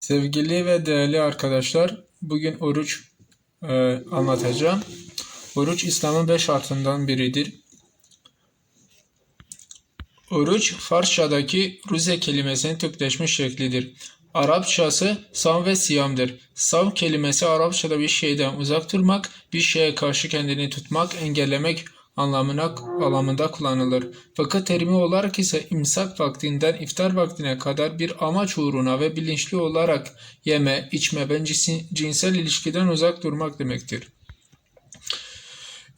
Sevgili ve değerli arkadaşlar, bugün oruç e, anlatacağım. Oruç İslam'ın beş şartından biridir. Oruç, Farsçadaki ruze kelimesinin Türkleşmiş şeklidir. Arapçası sam ve siyamdır. Sam kelimesi Arapçada bir şeyden uzak durmak, bir şeye karşı kendini tutmak, engellemek anlamına anlamında kullanılır. Fakat terimi olarak ise imsak vaktinden iftar vaktine kadar bir amaç uğruna ve bilinçli olarak yeme, içme ve cinsel ilişkiden uzak durmak demektir.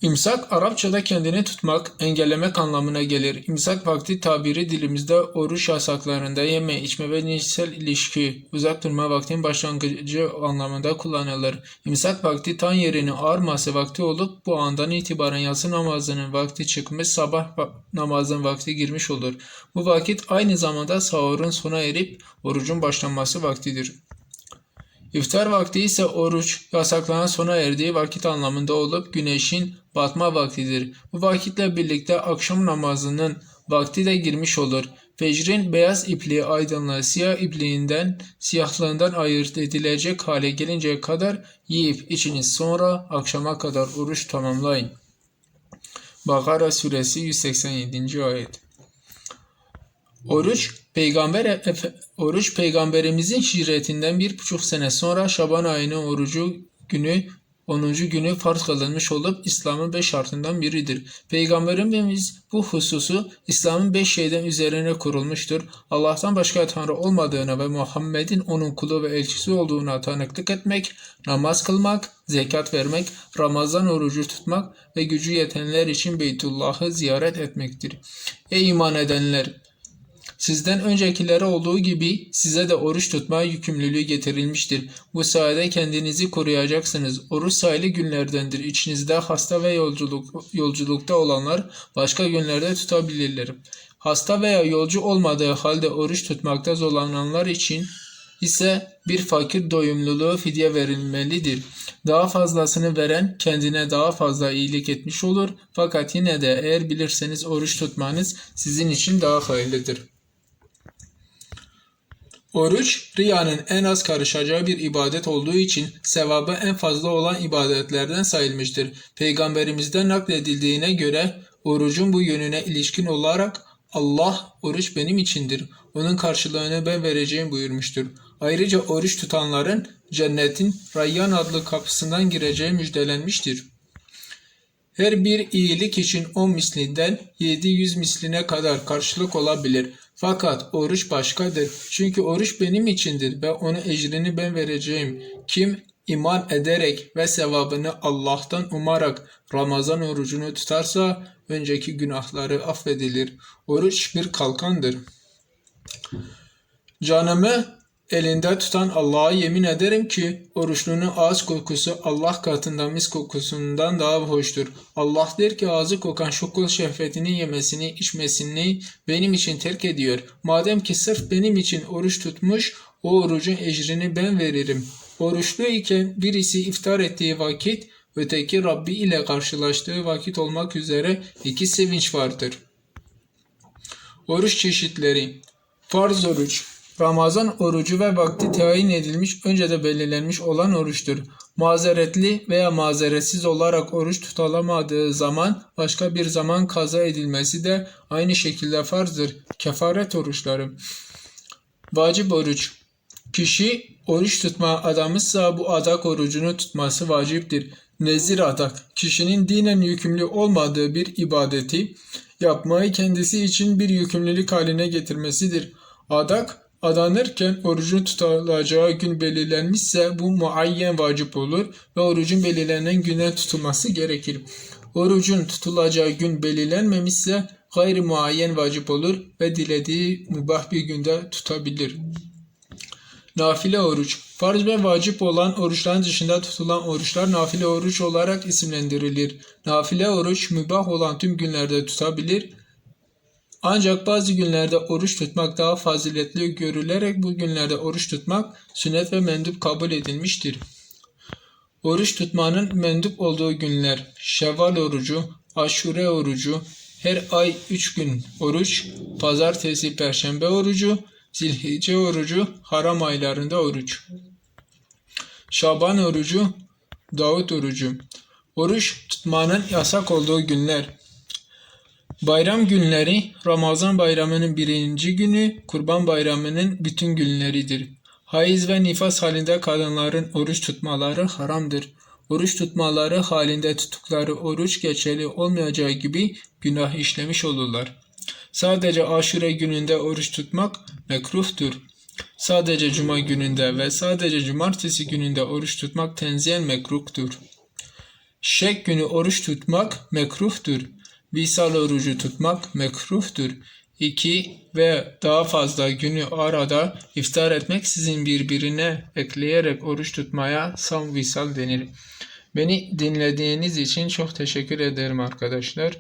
İmsak Arapçada kendini tutmak, engellemek anlamına gelir. İmsak vakti tabiri dilimizde oruç yasaklarında yeme, içme ve cinsel ilişki, uzak durma vaktinin başlangıcı anlamında kullanılır. İmsak vakti tan yerinin ağarması vakti olup bu andan itibaren yatsı namazının vakti çıkmış, sabah namazının vakti girmiş olur. Bu vakit aynı zamanda sahurun sona erip orucun başlanması vaktidir. İftar vakti ise oruç yasaklanan sona erdiği vakit anlamında olup güneşin batma vaktidir. Bu vakitle birlikte akşam namazının vakti de girmiş olur. Fecrin beyaz ipliği aydınlığı siyah ipliğinden siyahlığından ayırt edilecek hale gelinceye kadar yiyip içiniz sonra akşama kadar oruç tamamlayın. Bakara suresi 187. ayet. Oruç peygamber oruç peygamberimizin hicretinden bir buçuk sene sonra Şaban ayının orucu günü 10. günü farz kılınmış olup İslam'ın beş şartından biridir. Peygamberimiz bu hususu İslam'ın beş şeyden üzerine kurulmuştur. Allah'tan başka Tanrı olmadığına ve Muhammed'in onun kulu ve elçisi olduğuna tanıklık etmek, namaz kılmak, zekat vermek, Ramazan orucu tutmak ve gücü yetenler için Beytullah'ı ziyaret etmektir. Ey iman edenler! Sizden öncekilere olduğu gibi size de oruç tutma yükümlülüğü getirilmiştir. Bu sayede kendinizi koruyacaksınız. Oruç sayılı günlerdendir. İçinizde hasta ve yolculuk, yolculukta olanlar başka günlerde tutabilirler. Hasta veya yolcu olmadığı halde oruç tutmakta zorlananlar için ise bir fakir doyumluluğu fidye verilmelidir. Daha fazlasını veren kendine daha fazla iyilik etmiş olur. Fakat yine de eğer bilirseniz oruç tutmanız sizin için daha hayırlıdır. Oruç, riyanın en az karışacağı bir ibadet olduğu için sevabı en fazla olan ibadetlerden sayılmıştır. Peygamberimizden nakledildiğine göre orucun bu yönüne ilişkin olarak Allah oruç benim içindir. Onun karşılığını ben vereceğim buyurmuştur. Ayrıca oruç tutanların cennetin Rayyan adlı kapısından gireceği müjdelenmiştir. Her bir iyilik için 10 mislinden 700 misline kadar karşılık olabilir. Fakat oruç başkadır. Çünkü oruç benim içindir ve onun ecrini ben vereceğim. Kim iman ederek ve sevabını Allah'tan umarak Ramazan orucunu tutarsa önceki günahları affedilir. Oruç bir kalkandır. Canımı elinde tutan Allah'a yemin ederim ki oruçlunun ağız kokusu Allah katında mis kokusundan daha hoştur. Allah der ki ağzı kokan şu kul şehvetini yemesini içmesini benim için terk ediyor. Madem ki sırf benim için oruç tutmuş o orucun ecrini ben veririm. Oruçlu iken birisi iftar ettiği vakit öteki Rabbi ile karşılaştığı vakit olmak üzere iki sevinç vardır. Oruç çeşitleri Farz oruç Ramazan orucu ve vakti tayin edilmiş, önce de belirlenmiş olan oruçtur. Mazeretli veya mazeretsiz olarak oruç tutulamadığı zaman başka bir zaman kaza edilmesi de aynı şekilde farzdır. Kefaret oruçları. Vacip oruç. Kişi oruç tutma adamıysa bu adak orucunu tutması vaciptir. Nezir adak. Kişinin dinen yükümlü olmadığı bir ibadeti yapmayı kendisi için bir yükümlülük haline getirmesidir. Adak adanırken orucun tutulacağı gün belirlenmişse bu muayyen vacip olur ve orucun belirlenen günden tutulması gerekir. Orucun tutulacağı gün belirlenmemişse gayri muayyen vacip olur ve dilediği mübah bir günde tutabilir. Nafile oruç. Farz ve vacip olan oruçların dışında tutulan oruçlar nafile oruç olarak isimlendirilir. Nafile oruç mübah olan tüm günlerde tutabilir. Ancak bazı günlerde oruç tutmak daha faziletli görülerek bu günlerde oruç tutmak sünnet ve mendup kabul edilmiştir. Oruç tutmanın mendup olduğu günler Şevval orucu, Aşure orucu, her ay 3 gün oruç, pazartesi, perşembe orucu, Zilhicce orucu, haram aylarında oruç. Şaban orucu, Davut orucu. Oruç tutmanın yasak olduğu günler. Bayram günleri Ramazan bayramının birinci günü, Kurban bayramının bütün günleridir. Hayız ve nifas halinde kadınların oruç tutmaları haramdır. Oruç tutmaları halinde tuttukları oruç geçerli olmayacağı gibi günah işlemiş olurlar. Sadece aşure gününde oruç tutmak mekruhtur. Sadece cuma gününde ve sadece cumartesi gününde oruç tutmak tenziyen mekruhtur. Şek günü oruç tutmak mekruhtur. Visal orucu tutmak mekruhtur. İki ve daha fazla günü arada iftar etmek sizin birbirine ekleyerek oruç tutmaya sam visal denir. Beni dinlediğiniz için çok teşekkür ederim arkadaşlar.